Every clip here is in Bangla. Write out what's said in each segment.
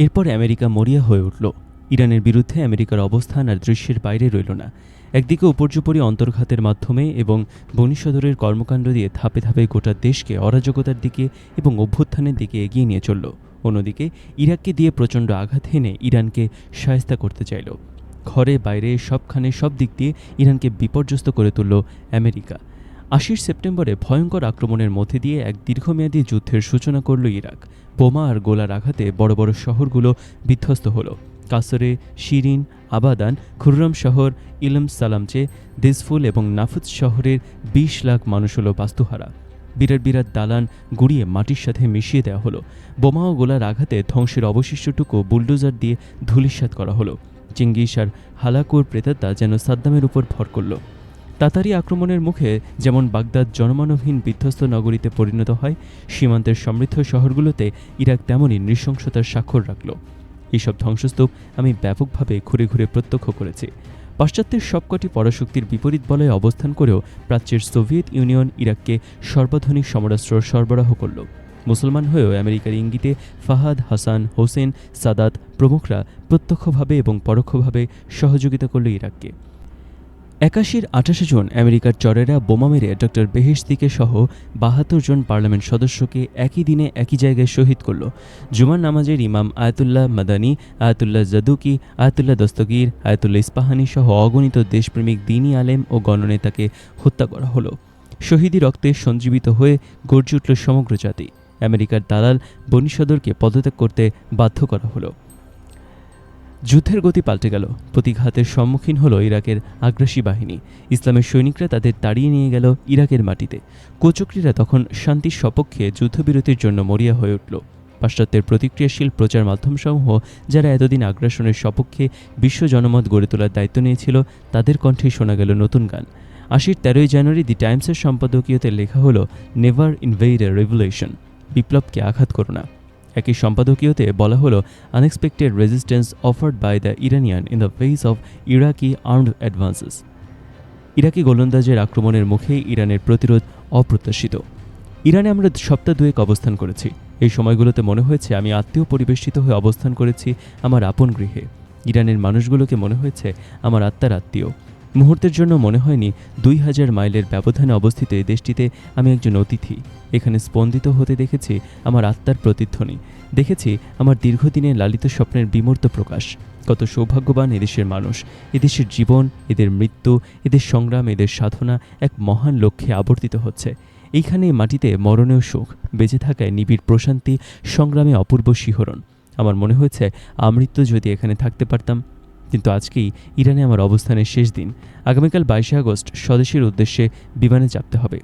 এরপর আমেরিকা মরিয়া হয়ে উঠল। ইরানের বিরুদ্ধে আমেরিকার অবস্থান আর দৃশ্যের বাইরে রইল না। একদিকে উপর্যুপরি অন্তর্ঘাতের মাধ্যমে এবং বনিসদরের কর্মকাণ্ড দিয়ে ধাপে ধাপে গোটা দেশকে অরাজকতার দিকে এবং অভ্যুত্থানের দিকে এগিয়ে নিয়ে চলল। অন্যদিকে ইরাককে দিয়ে প্রচণ্ড আঘাত হেনে ইরানকে সায়স্তা করতে চাইল। ঘরে, বাইরে, সবখানে সব দিক দিয়ে ইরানকে বিপর্যস্ত করে তুলল আমেরিকা। আশির সেপ্টেম্বরে ভয়ঙ্কর আক্রমণের মধ্যে দিয়ে এক দীর্ঘমেয়াদী যুদ্ধের সূচনা করল ইরাক। বোমা আর গোলার আঘাতে বড় বড় শহরগুলো বিধ্বস্ত হলো। কাসরে, শিরিন, আবাদান, খুররম শহর, ইলম সালামচে, দিসফুল এবং নাফুজ শহরের বিশ লাখ মানুষ হলো বাস্তুহারা। বিরাট বিরাট দালান গুড়িয়ে মাটির সাথে মিশিয়ে দেওয়া হলো। বোমা ও গোলার আঘাতে ধ্বংসের অবশিষ্টটুকু বুলডোজার দিয়ে ধূলিসাৎ করা হলো। চিঙ্গিস আর হালাকুর প্রেতাত্মা যেন সাদ্দামের উপর ভর করল। তাতারি আক্রমণের মুখে যেমন বাগদাদ জনমানবহীন বিধ্বস্ত নগরীতে পরিণত হয়, সীমান্তের সমৃদ্ধ শহরগুলোতে ইরাক তেমনই নৃশংসতার স্বাক্ষর রাখল। এইসব ধ্বংসস্তূপ আমি ব্যাপকভাবে ঘুরে ঘুরে প্রত্যক্ষ করেছি। পাশ্চাত্যের সবকটি পরাশক্তির বিপরীত বলয়ে অবস্থান করেও প্রাচ্যের সোভিয়েত ইউনিয়ন ইরাককে সর্বাধুনিক সমরাস্ত্র সরবরাহ করল। মুসলমান হয়েও আমেরিকার ইঙ্গিতে ফাহাদ, হাসান, হোসেন, সাদাত প্রমুখরা প্রত্যক্ষভাবে এবং পরোক্ষভাবে সহযোগিতা করল ইরাককে। একাশির আঠাশে জন আমেরিকার চরেরা বোমা মেরে ডক্টর বেহেশতিকে সহ বাহাত্তর জন পার্লামেন্ট সদস্যকে একই দিনে একই জায়গায় শহীদ করল। জুমার নামাজের ইমাম আয়াতুল্লাহ মাদানী, আয়াতুল্লাহ জাদুকি, আয়াতুল্লাহ দস্তগীর, আয়াতুল্লাহ ইস্পাহানি সহ অগণিত দেশপ্রেমিক দিনী আলেম ও গণনেতাকে হত্যা করা হলো। শহীদি রক্তে সঞ্জীবিত হয়ে গর্জে উঠল সমগ্র জাতি। আমেরিকার দালাল বনিসদরকে পদত্যাগ করতে বাধ্য করা হলো। যুদ্ধের গতি পাল্টে গেল। প্রতিঘাতের সম্মুখীন হলো ইরাকের আগ্রাসী বাহিনী। ইসলামের সৈনিকরা তাদের তাড়িয়ে নিয়ে গেল ইরাকের মাটিতে। কোচক্রীরা তখন শান্তির সপক্ষে যুদ্ধবিরতির জন্য মরিয়া হয়ে উঠল। পাশ্চাত্যের প্রতিক্রিয়াশীল প্রচার মাধ্যমসমূহ যারা এতদিন আগ্রাসনের সপক্ষে বিশ্ব জনমত গড়ে তোলার দায়িত্ব নিয়েছিল, তাদের কণ্ঠেই শোনা গেল নতুন গান। আশির তেরোই জানুয়ারি দি টাইমসের সম্পাদকীয়তে লেখা হলো, নেভার ইনভেইড এ রেভুলেশন বিপ্লবকে আঘাত করো না। একই সম্পাদকীয়তে বলা হলো unexpected resistance offered by the Iranian in the face of Iraqi armed advances Iraqi গোলন্দাজের আক্রমণের মুখে ইরানের প্রতিরোধ অপ্রত্যাশিত। ইরানে আমরা সপ্তাহ দুয়েক অবস্থান করেছি। এই সময়গুলোতে মনে হয়েছে আমি আত্মীয় পরিবেষ্টিত হয়ে অবস্থান করেছি আমার আপন গৃহে। ইরানের মানুষগুলোকে মনে হয়েছে আমার আত্মার আত্মীয়। মুহূর্তের জন্য মনে হয়নি দুই হাজার মাইলের ব্যবধানে অবস্থিত এই দেশটিতে আমি একজন অতিথি। এখানে স্পন্দিত হতে দেখেছি আমার আত্মার প্রতিধ্বনি। দেখেছি আমার দীর্ঘদিনের লালিত স্বপ্নের বিমূর্ত প্রকাশ। কত সৌভাগ্যবান এদেশের মানুষ। এদেশের জীবন, এদের মৃত্যু, এদের সংগ্রাম, এদের সাধনা এক মহান লক্ষ্যে আবর্তিত হচ্ছে। এইখানে মাটিতে মরণেও সুখ, বেঁচে থাকায় নিবিড় প্রশান্তি, সংগ্রামে অপূর্ব শিহরণ। আমার মনে হয়েছে আমৃত্যু যদি এখানে থাকতে পারতাম কিন্তু আজকেই ইরানে আমার অবস্থানের শেষ দিন। আগামীকাল বাইশে আগস্ট স্বদেশের উদ্দেশ্যে বিমানে চাপতে হবে।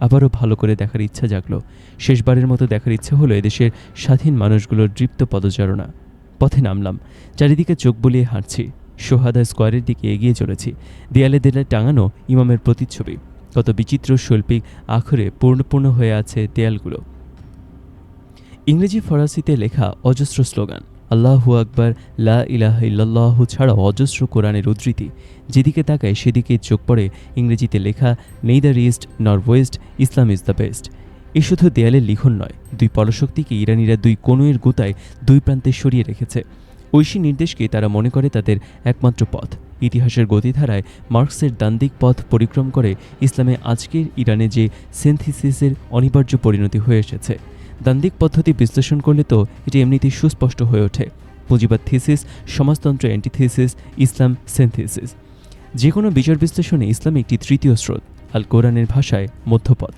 আবারও ভালো করে দেখার ইচ্ছা জাগলো। শেষবারের মতো দেখার ইচ্ছে হলো এদেশের স্বাধীন মানুষগুলোর দৃপ্ত পদচারণা। পথে নামলাম। চারিদিকে চোখ বুলিয়ে হাঁটছি। সোহাদা স্কোয়ারের দিকে এগিয়ে চলেছি। দেয়ালে দেয়ালে টাঙানো ইমামের প্রতিচ্ছবি। কত বিচিত্র শৈল্পিক আখরে পূর্ণপূর্ণ হয়ে আছে দেয়ালগুলো। ইংরেজি ফরাসিতে লেখা অজস্র স্লোগান আল্লাহু আকবার, লা ইলাহ ইল্লাল্লাহ ছাড়াও অজস্র কোরআনের উদ্ধৃতি। যেদিকে তাকায় সেদিকে চোখ পড়ে ইংরেজিতে লেখা neither east nor west Islam is the best এ শুধু দেয়ালের লিখন নয়, দুই পরশক্তিকে ইরানিরা দুই কোনোয়ের গোতায় দুই প্রান্তে সরিয়ে রেখেছে। ঐশী নির্দেশকে তারা মনে করে তাদের একমাত্র পথ। ইতিহাসের গতিধারায় মার্কসের দান্দিক পথ পরিক্রম করে ইসলামে আজকের ইরানে যে সেন্থিসিসের অনিবার্য পরিণতি হয়ে এসেছে। দান্দিক পদ্ধতি বিশ্লেষণ করলে তো এটি এমনিতেই সুস্পষ্ট হয়ে ওঠে। পুঁজিবাদ থিসিস সমাজতন্ত্র অ্যান্টিথিসিস ইসলাম সেন্থিসিস যে কোনো বিচার বিশ্লেষণে ইসলাম একটি তৃতীয় স্রোত, আল কোরআনের ভাষায় মধ্যপথ।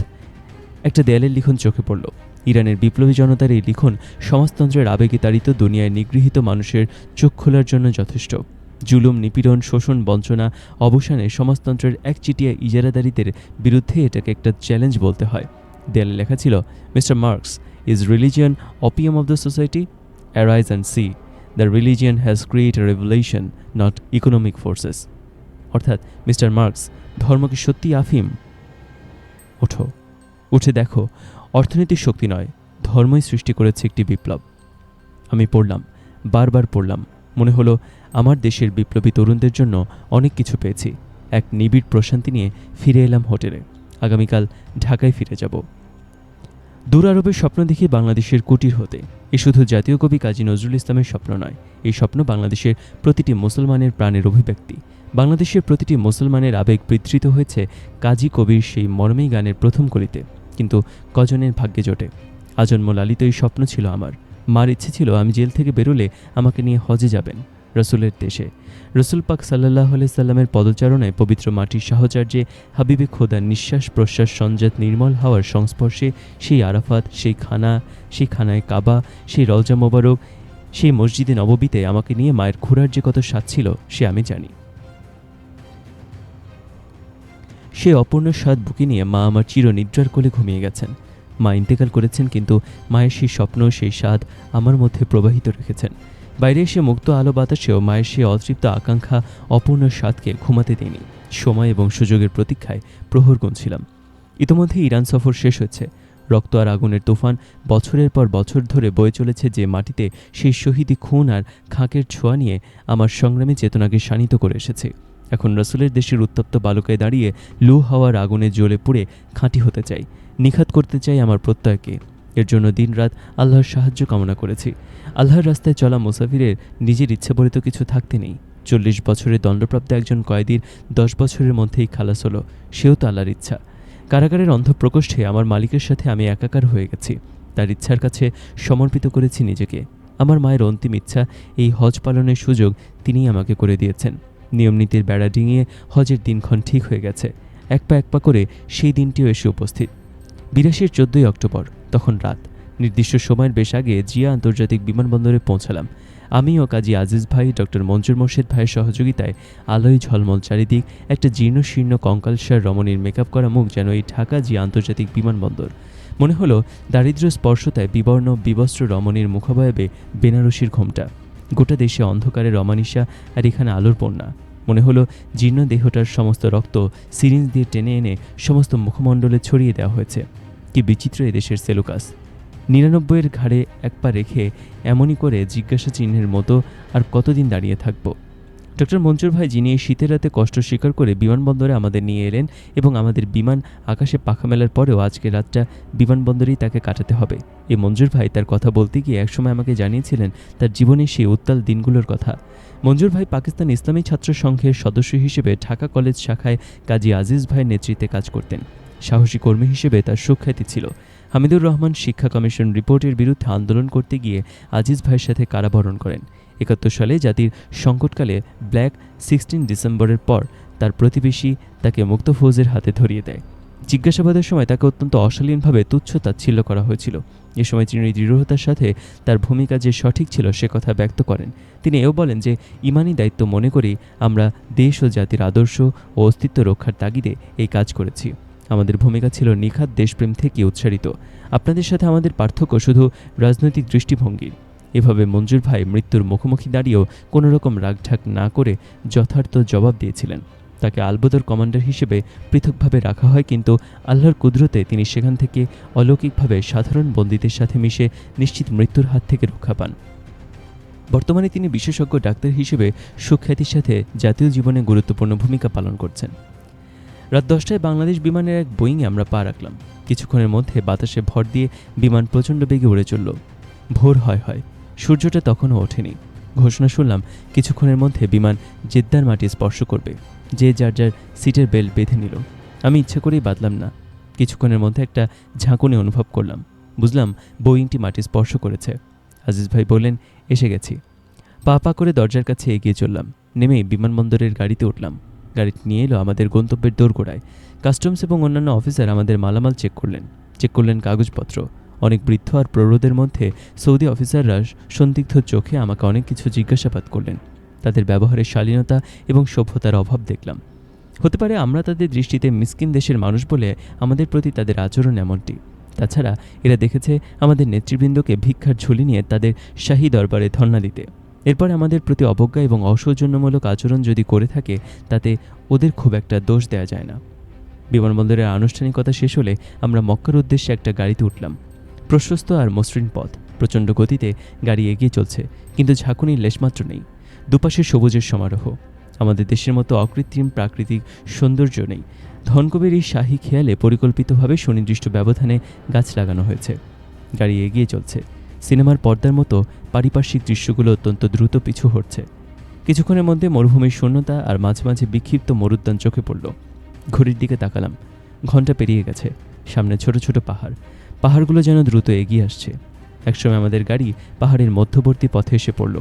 একটা দেয়ালের লিখন চোখে পড়ল। ইরানের বিপ্লবী জনতার এই লিখন সমাজতন্ত্রের আবেগে তাড়িত দুনিয়ায় নিগৃহীত মানুষের চোখ খোলার জন্য যথেষ্ট। জুলুম, নিপীড়ন, শোষণ, বঞ্চনা, অবসানে সমাজতন্ত্রের একচিটিয়া ইজারাদারিদের বিরুদ্ধে এটাকে একটা চ্যালেঞ্জ বলতে হয়। দেয়ালে লেখা ছিল, mister Marx religion opium of the society arise and see the religion has create a revolution not economic forces অর্থাৎ মিস্টার মার্কস ধর্ম কি সত্যি আফিম? ওঠো। উঠে দেখো অর্থনৈতিক শক্তি নয়, ধর্মই সৃষ্টি করেছে একটি বিপ্লব। আমি পড়লাম, বারবার পড়লাম। মনে হলো, আমার দেশের বিপ্লবী তরুণদের জন্য অনেক কিছু পেয়েছি। এক নিবিড় প্রশান্তি নিয়ে ফিরে এলাম হোটেলে। আগামীকাল ঢাকায় ফিরে যাব। দূর আরবের স্বপ্ন দেখি বাংলাদেশের কুটির হতে। এ শুধু জাতীয় কবি কাজী নজরুল ইসলামের স্বপ্ন নয়, এই স্বপ্ন বাংলাদেশের প্রতিটি মুসলমানের প্রাণের অভিব্যক্তি। বাংলাদেশের প্রতিটি মুসলমানের আবেগ বিধৃত হয়েছে কাজী কবির সেই মর্মেই গানের প্রথম কলিতে, কিন্তু কজনের ভাগ্যে জোটে। আজন্ম লালিত এই স্বপ্ন ছিল আমার। মার ইচ্ছে ছিল আমি জেল থেকে বেরোলে আমাকে নিয়ে হজে যাবেন। রসুলের দেশে। রসুল পাক সাল্লাহ সাল্লামের পদচারণায় পবিত্র মাটির সাহচর্যে হাবিবে খোদার নিঃশ্বাস প্রশ্বাস সঞ্জাত নির্মল হাওয়ার সংস্পর্শে সেই আরাফাত, সেই খানা, সেই খানায় কাবা, সেই রওজা মোবারক, সেই মসজিদে নববীতে আমাকে নিয়ে মায়ের ঘোরার যে কত স্বাদ ছিল, সে আমি জানি। সে অপূর্ণ স্বাদ বুকে নিয়ে মা আমার চির চিরনিদ্রার কোলে ঘুমিয়ে গেছেন। মা ইন্তেকাল করেছেন, কিন্তু মায়ের সেই স্বপ্ন, সেই স্বাদ আমার মধ্যে প্রবাহিত রেখেছেন। বাইরে এসে মুক্ত আলো বাতাসেও মায়ের সেই অতৃপ্ত আকাঙ্ক্ষা, অপূর্ণ স্বাদকে ঘুমাতে দিইনি সময় এবং সুযোগের প্রতীক্ষায় প্রহর গুনছিলাম। ইতোমধ্যে ইরান সফর শেষ হয়েছে। রক্ত আর আগুনের তুফান বছরের পর বছর ধরে বয়ে চলেছে যে মাটিতে সেই শহীদি খুন আর খাঁকের ছোঁয়া নিয়ে আমার সংগ্রামী চেতনাকে শানিত করে এসেছে। এখন রসুলের দেশের উত্তপ্ত বালুকায় দাঁড়িয়ে লু হাওয়ার আগুনে জ্বলে পুড়ে খাঁটি হতে চাই। নিখাত করতে চাই আমার প্রত্যয়কে। এর জন্য দিনরাত আল্লাহর সাহায্য কামনা করেছি। আল্লাহর রাস্তায় চলা মুসাফিরের নিজের ইচ্ছা বলে তো কিছু থাকতে নেই। চল্লিশ বছরের দণ্ডপ্রাপ্ত একজন কয়েদির দশ বছরের মধ্যেই খালাস হলো। সেও তো আল্লাহর ইচ্ছা। কারাগারের অন্ধপ্রকোষ্ঠে আমার মালিকের সাথে আমি একাকার হয়ে গেছি। তার ইচ্ছার কাছে সমর্পিত করেছি নিজেকে। আমার মায়ের অন্তিম ইচ্ছা, এই হজ পালনের সুযোগ তিনিই আমাকে করে দিয়েছেন। নিয়মনীতির বেড়া ডিঙিয়ে হজের দিনক্ষণ ঠিক হয়ে গেছে। এক পা এক পা করে সেই দিনটিও এসে উপস্থিত। বিরাশির চোদ্দোই অক্টোবর। তখন রাত। নির্দিষ্ট সময়ের বেশ আগে জিয়া আন্তর্জাতিক বিমানবন্দরে পৌঁছালাম। আমি ও কাজী আজিজ ভাই, ডক্টর মঞ্জুর মোর্শেদ ভাইয়ের সহযোগিতায় আলোয় ঝলমল চারিদিক, একটা জীর্ণ শীর্ণ কঙ্কালসার রমণীর মেকআপ করা মুখ যেন এই ঢাকা জিয়া আন্তর্জাতিক বিমানবন্দর। মনে হলো দারিদ্র্য স্পর্শতায় বিবর্ণ, বিবস্ত্র রমণীর মুখাবয়বে বেনারসির ঘোমটা। গোটা দেশে অন্ধকারে রমানিসা আর এখানে আলোর বন্যা। মনে হলো জীর্ণ দেহটার সমস্ত রক্ত সিরিঞ্জ দিয়ে টেনে এনে সমস্ত মুখমণ্ডলে ছড়িয়ে দেওয়া হয়েছে। কি বিচিত্র এদেশের সেলুকাস। নিরানব্বইয়ের ঘাড়ে এক পা রেখে এমনই করে জিজ্ঞাসা চিহ্নের মতো আর কতদিন দাঁড়িয়ে থাকব। ডক্টর মঞ্জুর ভাই যিনি এই শীতের রাতে কষ্ট স্বীকার করে বিমানবন্দরে আমাদের নিয়ে এলেন এবং আমাদের বিমান আকাশে পাখা মেলার পরেও আজকে রাতটা বিমানবন্দরেই তাকে কাটাতে হবে। এই মঞ্জুর ভাই তার কথা বলতে গিয়ে একসময় আমাকে জানিয়েছিলেন তার জীবনের সেই উত্তাল দিনগুলোর কথা। মঞ্জুর ভাই পাকিস্তান ইসলামী ছাত্র সংঘের সদস্য হিসেবে ঢাকা কলেজ শাখায় কাজী আজিজ ভাইয়ের নেতৃত্বে কাজ করতেন। সাহসী কর্মী হিসেবে তার সুখ্যাতি ছিল। হামিদুর রহমান শিক্ষা কমিশন রিপোর্টের বিরুদ্ধে আন্দোলন করতে গিয়ে আজিজ ভাইয়ের সাথে কারাবরণ করেন। একাত্তর সালে জাতির সংকটকালে ব্ল্যাক সিক্সটিন ডিসেম্বরের পর তার প্রতিবেশী তাকে মুক্ত ফৌজের হাতে ধরিয়ে দেয়। জিজ্ঞাসাবাদের সময় তাকে অত্যন্ত অশালীনভাবে তুচ্ছ তাচ্ছিল্য করা হয়েছিল। এ সময় তিনি দৃঢ়তার সাথে তার ভূমিকা যে সঠিক ছিল সে কথা ব্যক্ত করেন। তিনি এও বলেন যে, ইমানি দায়িত্ব মনে করি আমরা দেশ ও জাতির আদর্শ ও অস্তিত্ব রক্ষার তাগিদে এই কাজ করেছি। আমাদের ভূমিকা ছিল নিখাত দেশপ্রেম থেকে উৎসারিত। আপনাদের সাথে আমাদের পার্থক্য শুধু রাজনৈতিক দৃষ্টিভঙ্গির এভাবে মঞ্জুর ভাই মৃত্যুর মুখোমুখি দাঁড়িয়েও কোনো রকম রাগঢাক না করে যথার্থ জবাব দিয়েছিলেন। তাকে আলবদর কমান্ডার হিসেবে পৃথকভাবে রাখা হয় কিন্তু আল্লাহর কুদরতে তিনি সেখান থেকে অলৌকিকভাবে সাধারণ বন্দীদের সাথে মিশে নিশ্চিত মৃত্যুর হাত থেকে রক্ষা পান। বর্তমানে তিনি বিশেষজ্ঞ ডাক্তার হিসেবে সুখ্যাতির সাথে জাতীয় জীবনে গুরুত্বপূর্ণ ভূমিকা পালন করছেন। রাত দশটায় বাংলাদেশ বিমানের এক বোয়িংয়ে আমরা পা রাখলাম। কিছুক্ষণের মধ্যে বাতাসে ভর দিয়ে বিমান প্রচণ্ড বেগে উড়ে চলল। ভোর হয় হয়। সূর্যটা তখনও ওঠেনি। ঘোষণা শুনলাম, কিছুক্ষণের মধ্যে বিমান জেদ্দার মাটি স্পর্শ করবে। যে যার যার সিটের বেল্ট বেঁধে নিল। আমি ইচ্ছে করেই বাদলাম না। কিছুক্ষণের মধ্যে একটা ঝাঁকুনি অনুভব করলাম। বুঝলাম, বোয়িংটি মাটি স্পর্শ করেছে। আজিজ ভাই বললেন, এসে গেছি। পা পা করে দরজার কাছে এগিয়ে চললাম। নেমেই বিমানবন্দরের গাড়িতে উঠলাম। গাড়িটি নিয়ে এলো আমাদের গন্তব্যের দোরগোড়ায়। কাস্টমস এবং অন্যান্য অফিসার আমাদের মালামাল চেক করলেন। চেক করলেন কাগজপত্র। অনেক বৃদ্ধ আর প্রৌঢ়দের মধ্যে সৌদি অফিসাররা সন্দিগ্ধ চোখে আমাকে অনেক কিছু জিজ্ঞাসাবাদ করলেন। তাদের ব্যবহারের শালীনতা এবং সভ্যতার অভাব দেখলাম। হতে পারে আমরা তাদের দৃষ্টিতে মিসকিন দেশের মানুষ বলে আমাদের প্রতি তাদের আচরণ এমনটি। তাছাড়া এরা দেখেছে আমাদের নেতৃবৃন্দকে ভিক্ষার ঝুলি নিয়ে তাদের শাহী দরবারে ধর্ণা দিতে। এরপর আমাদের প্রতি অবজ্ঞা এবং অসৌজন্যমূলক আচরণ যদি করে থাকে, তাতে ওদের খুব একটা দোষ দেওয়া যায় না। বিমানবন্দরের আনুষ্ঠানিকতা শেষ হলে আমরা মক্কার উদ্দেশ্যে একটা গাড়িতে উঠলাম। প্রশস্ত আর মসৃণ পথ, প্রচণ্ড গতিতে গাড়ি এগিয়ে চলছে, কিন্তু ঝাঁকুনির লেশমাত্র নেই। দুপাশে সবুজের সমারোহ। আমাদের দেশের মতো অকৃত্রিম প্রাকৃতিক সৌন্দর্য নেই। ধনকবির এই শাহী খেয়ালে পরিকল্পিতভাবে সুনির্দিষ্ট ব্যবধানে গাছ লাগানো হয়েছে। গাড়ি এগিয়ে চলছে। সিনেমার পর্দার মতো পারিপার্শ্বিক দৃশ্যগুলো অত্যন্ত দ্রুত পিছু হচ্ছে কিছুক্ষণের মধ্যে মরুভূমির শূন্যতা আর মাঝে মাঝে বিক্ষিপ্ত মরুদ্যান চোখে পড়ল। ঘড়ির দিকে তাকালাম। ঘণ্টা পেরিয়ে গেছে। সামনে ছোট ছোট পাহাড়। পাহাড়গুলো যেন দ্রুত এগিয়ে আসছে। একসময় আমাদের গাড়ি পাহাড়ের মধ্যবর্তী পথে এসে পড়ল।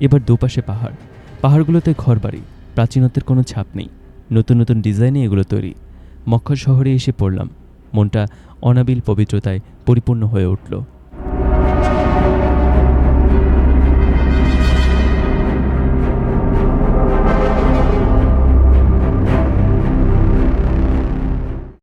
এবার দুপাশে পাহাড়। পাহাড়গুলোতে ঘরবাড়ি। প্রাচীনত্বের কোনো ছাপ নেই। নতুন নতুন ডিজাইনে এগুলো তৈরি। মক্কা শহরে এসে পড়লাম। মনটা অনাবিল পবিত্রতায় পরিপূর্ণ হয়ে উঠল।